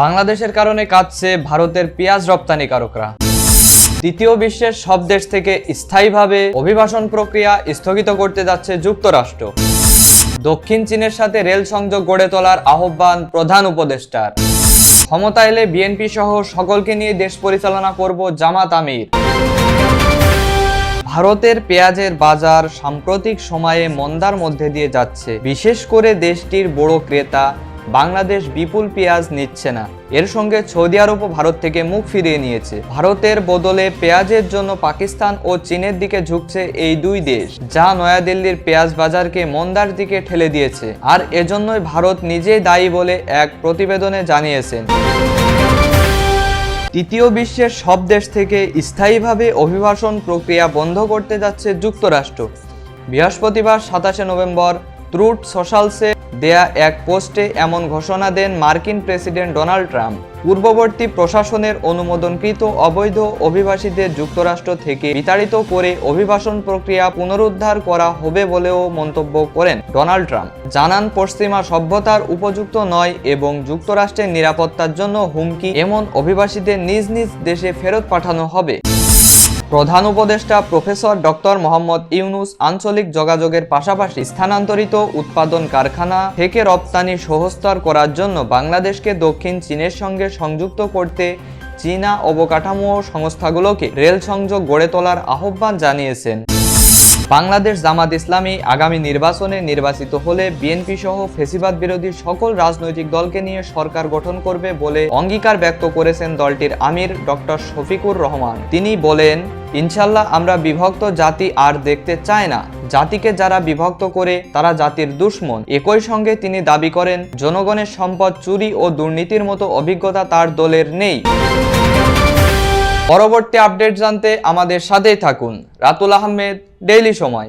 বাংলাদেশের কারণে কাঁদছে ভারতের পেঁয়াজ রপ্তানিকারকরা তৃতীয় বিশ্বের সব দেশ থেকে স্থায়ীভাবে অভিবাসন প্রক্রিয়া স্থগিত করতে যাচ্ছে যুক্তরাষ্ট্র। দক্ষিণ চীনের সাথে রেল সংযোগ গড়ে তোলার আহ্বান প্রধান উপদেষ্টার। ক্ষমতা এলে বিএনপি সহ সকলকে নিয়ে দেশ পরিচালনা করব জামাত আমির। ভারতের পেঁয়াজের বাজার সাম্প্রতিক সময়ে মন্দার মধ্যে দিয়ে যাচ্ছে। বিশেষ করে দেশটির বড় ক্রেতা বাংলাদেশ বিপুল পেঁয়াজ নিচ্ছে না। এর সঙ্গে সৌদি আরবও ভারত থেকে মুখ ফিরিয়ে নিয়েছে। ভারতের বদলে পেঁয়াজের জন্য পাকিস্তান ও চীনের দিকে ঝুঁকছে এই দুই দেশ, যা নয়াদিল্লির পেঁয়াজ বাজারকে মন্দার দিকে ঠেলে দিয়েছে। আর এজন্যই ভারত নিজেই দায়ী বলে এক প্রতিবেদনে জানিয়েছেন। তৃতীয় বিশ্বের সব দেশ থেকে স্থায়ীভাবে অভিবাসন প্রক্রিয়া বন্ধ করতে যাচ্ছে যুক্তরাষ্ট্র। বৃহস্পতিবার সাতাশে নভেম্বর ট্রুথ সোশ্যালসে দেয়া এক পোস্টে এমন ঘোষণা দেন মার্কিন প্রেসিডেন্ট ডোনাল্ড ট্রাম্প। পূর্ববর্তী প্রশাসনের অনুমোদনকৃত অবৈধ অভিবাসীদের যুক্তরাষ্ট্র থেকে বিতাড়িত করে অভিবাসন প্রক্রিয়া পুনরুদ্ধার করা হবে বলেও মন্তব্য করেন ডোনাল্ড ট্রাম্প। জানান, পশ্চিমা সভ্যতার উপযুক্ত নয় এবং যুক্তরাষ্ট্রের নিরাপত্তার জন্য হুমকি এমন অভিবাসীদের নিজ নিজ দেশে ফেরত পাঠানো হবে। প্রধান উপদেষ্টা প্রফেসর ডক্টর মোহাম্মদ ইউনুস আঞ্চলিক যোগাযোগের পাশাপাশি স্থানান্তরিত উৎপাদন কারখানা থেকে রপ্তানি সহস্তর করার জন্য বাংলাদেশকে দক্ষিণ চীনের সঙ্গে সংযুক্ত করতে চীনা অবকাঠামো সংস্থাগুলোকে রেল সংযোগ গড়ে তোলার আহ্বান জানিয়েছেন। বাংলাদেশ জামাত ইসলামী আগামী নির্বাচনে নির্বাচিত হলে বিএনপি সহ ফেসিবাদ বিরোধী সকল রাজনৈতিক দলকে নিয়ে সরকার গঠন করবে বলে অঙ্গীকার ব্যক্ত করেছেন দলটির আমির ডক্টর শফিকুর রহমান। তিনি বলেন ইনশাল্লাহ আমরা বিভক্ত জাতি আর দেখতে চাই না। জাতিকে যারা বিভক্ত করে তারা জাতির দুশ্মন। একই সঙ্গে তিনি দাবি করেন, জনগণের সম্পদ চুরি ও দুর্নীতির মতো অভিজ্ঞতা তার দলের নেই। পরবর্তী আপডেট জানতে আমাদের সাথেই থাকুন। রাতুল আহমেদ ডেইলি সময়।